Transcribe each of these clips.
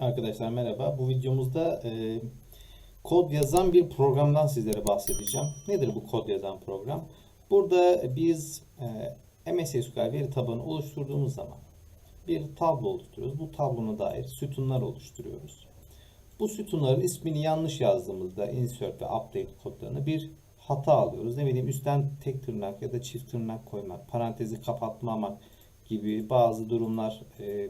Arkadaşlar merhaba. Bu videomuzda e, kod yazan bir programdan sizlere bahsedeceğim. Nedir bu kod yazan program? Burada biz e, MS SQL veri tabanı oluşturduğumuz zaman bir tablo oluşturuyoruz. Bu tablona dair sütunlar oluşturuyoruz. Bu sütunların ismini yanlış yazdığımızda insert ve update kodlarını bir hata alıyoruz. Ne bileyim üstten tek tırnak ya da çift tırnak koymak, parantezi kapatmamak gibi bazı durumlar e,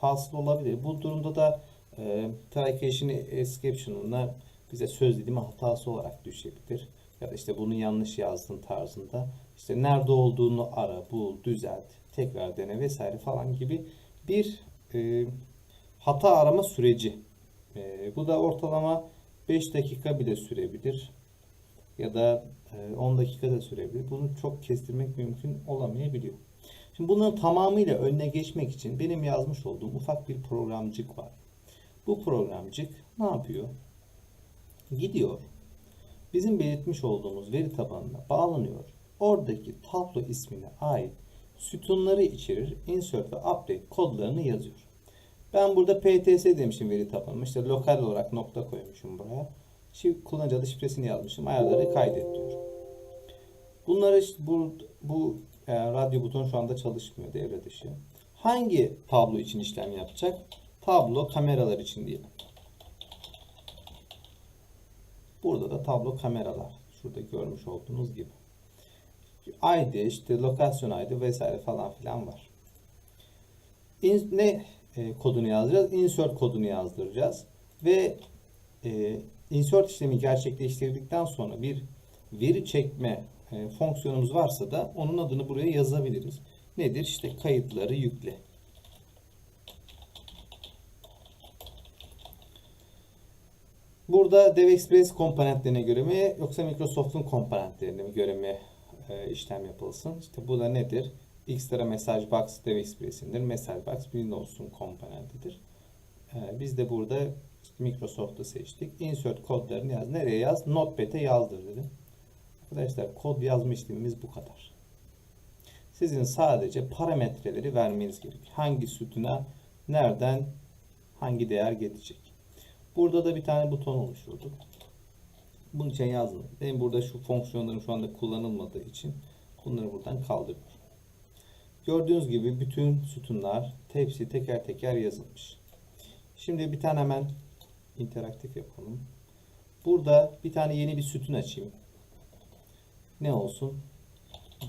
hasıl olabilir. Bu durumda da e, truncation exception'ına bize söz dilimi hatası olarak düşebilir. Ya da işte bunu yanlış yazdın tarzında. İşte nerede olduğunu ara, bul, düzelt, tekrar dene vesaire falan gibi bir e, hata arama süreci. E, bu da ortalama 5 dakika bile sürebilir. Ya da e, 10 dakika da sürebilir. Bunu çok kestirmek mümkün olamayabiliyor. Şimdi bunların tamamıyla önüne geçmek için benim yazmış olduğum ufak bir programcık var. Bu programcık ne yapıyor? Gidiyor. Bizim belirtmiş olduğumuz veri tabanına bağlanıyor. Oradaki tablo ismine ait sütunları içerir. Insert ve update kodlarını yazıyor. Ben burada PTS demişim veri tabanıma. İşte lokal olarak nokta koymuşum buraya. Şimdi kullanıcı adı şifresini yazmışım. Ayarları kaydet diyor. Bunları işte bu, bu e, radyo butonu şu anda çalışmıyor devre dışı. Hangi tablo için işlem yapacak? Tablo kameralar için diyelim. Burada da tablo kameralar. Şurada görmüş olduğunuz gibi. ID, işte lokasyon ID vesaire falan filan var. In, ne e, kodunu yazacağız? Insert kodunu yazdıracağız. Ve e, insert işlemi gerçekleştirdikten sonra bir veri çekme e, fonksiyonumuz varsa da onun adını buraya yazabiliriz. Nedir? İşte kayıtları yükle. Burada DevExpress komponentlerine göre mi yoksa Microsoft'un komponentlerine göre mi e, işlem yapılsın? İşte bu da nedir? Xterra Message Box DevExpress'indir. Message Box Windows'un komponentidir. E, biz de burada Microsoft'u seçtik. Insert kodlarını yaz. Nereye yaz? Notepad'e yazdır dedim. Arkadaşlar kod yazma işlemimiz bu kadar. Sizin sadece parametreleri vermeniz gerekiyor. Hangi sütuna nereden hangi değer gelecek. Burada da bir tane buton oluşturduk. Bunun için yazdım. Benim burada şu fonksiyonlarım şu anda kullanılmadığı için bunları buradan kaldırıyorum. Gördüğünüz gibi bütün sütunlar hepsi teker teker yazılmış. Şimdi bir tane hemen interaktif yapalım. Burada bir tane yeni bir sütun açayım. Ne olsun?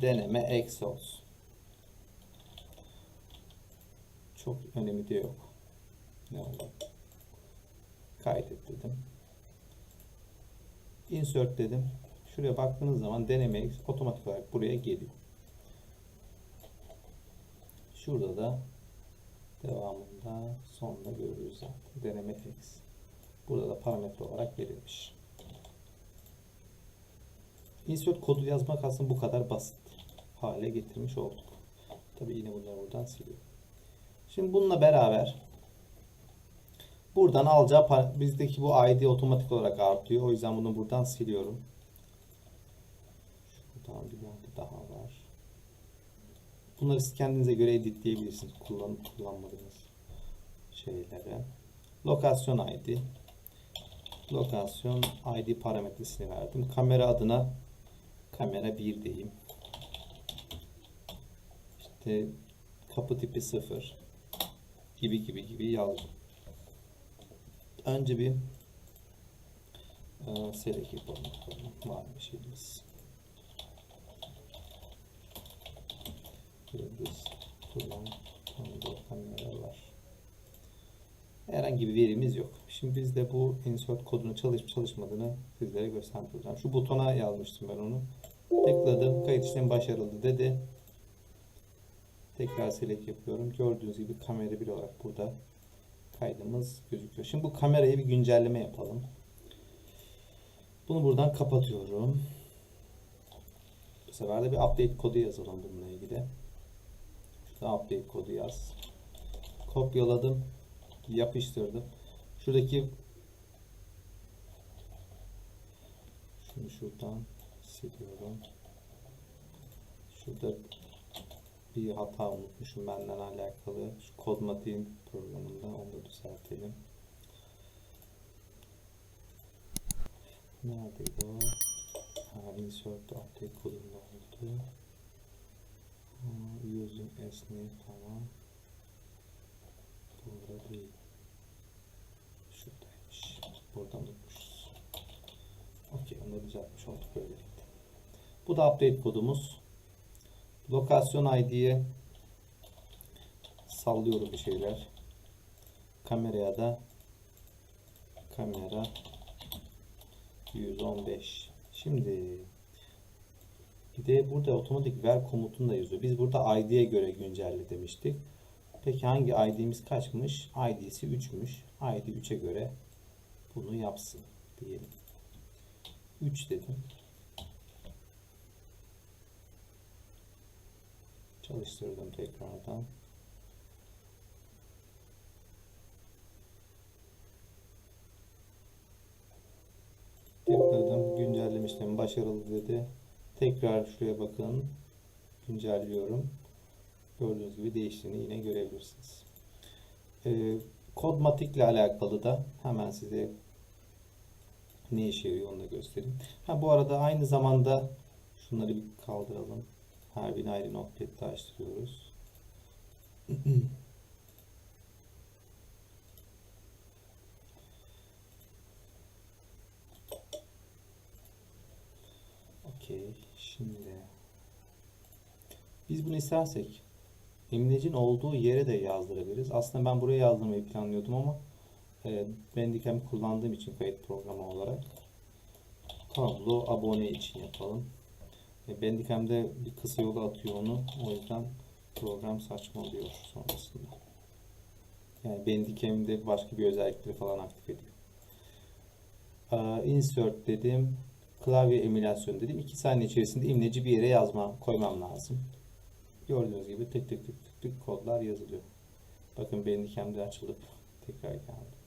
Deneme eksi olsun. Çok önemi de yok. Ne oldu? Kaydet dedim. Insert dedim. Şuraya baktığınız zaman deneme eksi otomatik olarak buraya geliyor. Şurada da devamında sonunda görürüz zaten. Deneme eksi. Burada da parametre olarak verilmiş. Insert kodu yazmak aslında bu kadar basit hale getirmiş olduk. Tabi yine bunları buradan siliyorum. Şimdi bununla beraber buradan alacağı bizdeki bu ID otomatik olarak artıyor. O yüzden bunu buradan siliyorum. Şuradan bir yerde daha var. Bunları siz kendinize göre editleyebilirsiniz. Kullan, kullanmadığınız şeylere. Lokasyon ID. Lokasyon ID parametresini verdim. Kamera adına kamera 1 diyeyim. İşte kapı tipi 0 gibi gibi gibi yazdım. Önce bir e, yapalım. Var bir şeyimiz. Yıldız, kullan, kameralar. Herhangi bir verimiz yok. Şimdi biz de bu insert kodunu çalışıp çalışmadığını sizlere göstermiş olacağım. Şu butona yazmıştım ben onu. Tıkladım. Kayıt işlemi başarılı dedi. Tekrar select yapıyorum. Gördüğünüz gibi kamera bir olarak burada kaydımız gözüküyor. Şimdi bu kamerayı bir güncelleme yapalım. Bunu buradan kapatıyorum. Bu sefer de bir update kodu yazalım bununla ilgili. Şurada update kodu yaz. Kopyaladım. Yapıştırdım. Şuradaki şunu şuradan siliyorum. Şurada bir hata unutmuşum benden alakalı. Şu kodmatin programında onu da düzeltelim. Neredeydi o? Ha, insert update kodunda oldu. Ha, using esney tamam. Burada değil. Şuradaymış. Buradan unutmuşuz. Okey onu da düzeltmiş olduk böylece. Bu da update kodumuz. Lokasyon ID'ye sallıyorum bir şeyler. Kameraya da kamera 115. Şimdi bir de burada otomatik ver komutunu da yazıyor. Biz burada ID'ye göre güncelle demiştik. Peki hangi ID'miz kaçmış? ID'si 3'müş. ID 3'e göre bunu yapsın diyelim. 3 dedim. Çalıştırdım tekrardan. Tıkladım. Güncelleme işlemi başarılı dedi. Tekrar şuraya bakın. Güncelliyorum. Gördüğünüz gibi değiştiğini yine görebilirsiniz. Ee, Kodmatik ile alakalı da hemen size ne işe yarıyor onu da göstereyim. Ha bu arada aynı zamanda şunları bir kaldıralım. Her birine ayrı notepad açtırıyoruz. Okey. Şimdi biz bunu istersek imlecin olduğu yere de yazdırabiliriz. Aslında ben buraya yazdırmayı planlıyordum ama e, Bandicam kullandığım için kayıt programı olarak tablo abone için yapalım. E, Bandicam'de bir kısa yolu atıyor onu. O yüzden program saçma oluyor sonrasında. Yani Bandicam'de başka bir özellikleri falan aktif ediyor. Aa, insert dedim. Klavye emülasyon dedim. 2 saniye içerisinde imleci bir yere yazma koymam lazım. Gördüğünüz gibi tık tık tık tık tık kodlar yazılıyor. Bakın Bandicam'de açılıp tekrar geldi.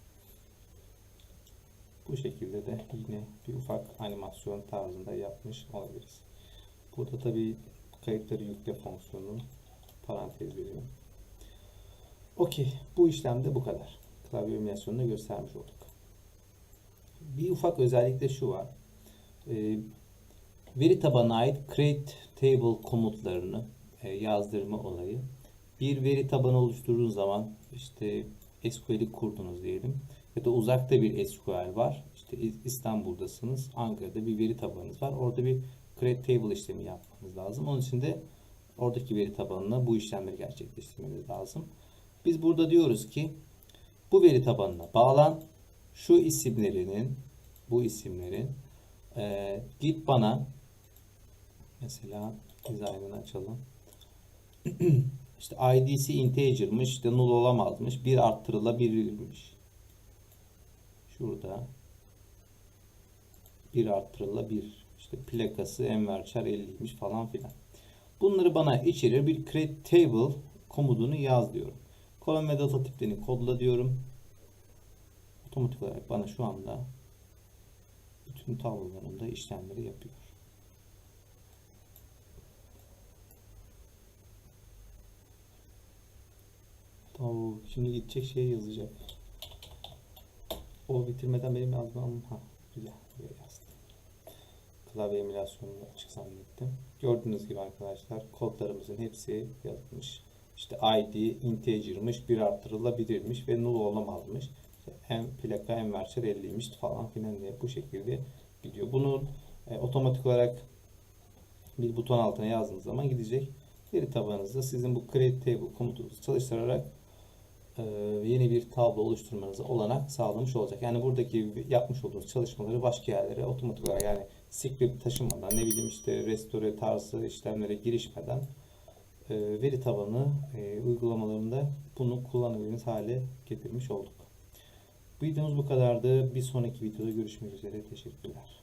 Bu şekilde de yine bir ufak animasyon tarzında yapmış olabiliriz. Burada tabi kayıtları yükle fonksiyonu parantez veriyorum. Okey. Bu işlemde bu kadar. Klavye emülasyonunu göstermiş olduk. Bir ufak özellik de şu var. Ee, veri tabanına ait create table komutlarını e, yazdırma olayı. Bir veri tabanı oluşturduğunuz zaman işte SQL'i kurdunuz diyelim ya da uzakta bir SQL var. İşte İstanbul'dasınız, Ankara'da bir veri tabanınız var. Orada bir create table işlemi yapmanız lazım. Onun için de oradaki veri tabanına bu işlemleri gerçekleştirmeniz lazım. Biz burada diyoruz ki bu veri tabanına bağlan şu isimlerinin bu isimlerin e, git bana mesela design'ını açalım. işte id'si integer'mış, işte null olamazmış. Bir arttırılabilirmiş. Şurada bir arttırılabilir. İşte plakası Enver Çar 50'ymiş falan filan. Bunları bana içerir bir create table komutunu yaz diyorum. Kolon ve data tiplerini kodla diyorum. Otomatik olarak bana şu anda bütün tablolarımda işlemleri yapıyor. Tamam, şimdi gidecek şey yazacak. O bitirmeden benim yazmam ha güzel buraya yazdım. Klavye emülasyonunu açık zannettim. Gördüğünüz gibi arkadaşlar kodlarımızın hepsi yazılmış. İşte ID integer'mış, bir arttırılabilirmiş ve null olamazmış. İşte en plaka en verçer 50'ymiş falan filan diye bu şekilde gidiyor. Bunu e, otomatik olarak bir buton altına yazdığınız zaman gidecek. Veri tabanınızda sizin bu create table komutunuzu çalıştırarak yeni bir tablo oluşturmanıza olanak sağlamış olacak. Yani buradaki yapmış olduğunuz çalışmaları başka yerlere otomatik olarak yani script taşımadan ne bileyim işte restore tarzı işlemlere girişmeden e, veri tabanı e, uygulamalarında bunu kullanabilirsiniz hale getirmiş olduk. Bu videomuz bu kadardı. Bir sonraki videoda görüşmek üzere. Teşekkürler.